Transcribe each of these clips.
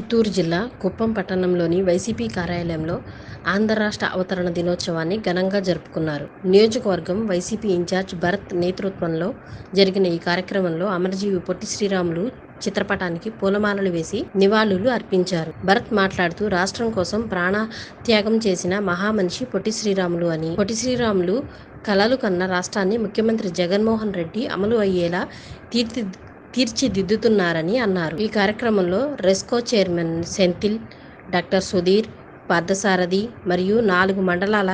చిత్తూరు జిల్లా కుప్పం పట్టణంలోని వైసీపీ కార్యాలయంలో ఆంధ్ర రాష్ట్ర అవతరణ దినోత్సవాన్ని ఘనంగా జరుపుకున్నారు. నియోజకవర్గం వైసీపీ ఇన్ఛార్జ్ భరత్ నేతృత్వంలో జరిగిన ఈ కార్యక్రమంలో అమరజీవి పొట్టి శ్రీరాములు చిత్రపటానికి పూలమాలలు వేసి నివాళులు అర్పించారు. భరత్ మాట్లాడుతూ రాష్ట్రం కోసం ప్రాణ త్యాగం చేసిన మహామనిషి పొట్టి శ్రీరాములు అని. పొట్టి శ్రీరాములు కలలు కన్న రాష్ట్రాన్ని ముఖ్యమంత్రి జగన్మోహన్ రెడ్డి అమలు అయ్యేలా తీర్చి తీర్చిదిద్దుతున్నారని అన్నారు. ఈ కార్యక్రమంలో RESCO chairman Senthil doctor Sudhir Parthasarathi మరియు నాలుగు మండలాల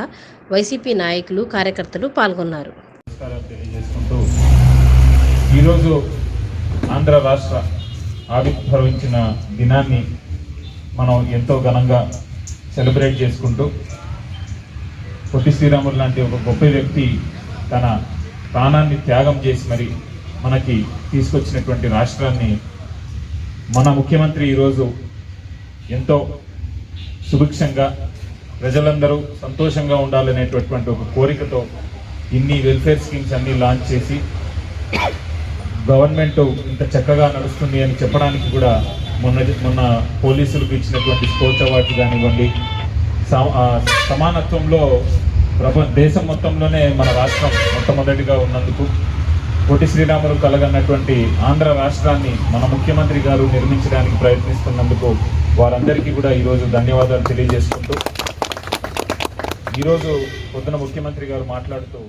వైసీపీ నాయకులు కార్యకర్తలు పాల్గొన్నారు. ఈరోజు ఆంధ్ర రాష్ట్ర ఆవిర్భవించిన దినాన్ని మనం ఎంతో ఘనంగా సెలబ్రేట్ చేసుకుంటూ పొట్టి శ్రీరాములు లాంటి ఒక గొప్ప వ్యక్తి తన ప్రాణాన్ని త్యాగం చేసి మరి మనకి తీసుకొచ్చినటువంటి రాష్ట్రాన్ని మన ముఖ్యమంత్రి ఈరోజు ఎంతో సుభిక్షంగా ప్రజలందరూ సంతోషంగా ఉండాలనేటటువంటి ఒక కోరికతో ఇన్ని వెల్ఫేర్ స్కీమ్స్ అన్నీ లాంచ్ చేసి గవర్నమెంట్ ఇంత చక్కగా నడుస్తుంది అని చెప్పడానికి కూడా మొన్న మొన్న పోలీసులకు ఇచ్చినటువంటి స్పోర్ట్స్ అవార్డు కానివ్వండి సమానత్వంలో ప్రపంచ దేశం మొత్తంలోనే మన రాష్ట్రం మొట్టమొదటిగా ఉన్నందుకు పొట్టి శ్రీరాములు కలగన్నటువంటి ఆంధ్ర రాష్ట్రాన్ని మన ముఖ్యమంత్రి గారు నిర్మించడానికి ప్రయత్నిస్తున్నందుకు వారందరికీ కూడా ఈరోజు ధన్యవాదాలు తెలియజేసుకుంటూ ఈరోజు పొద్దున ముఖ్యమంత్రి గారు మాట్లాడుతూ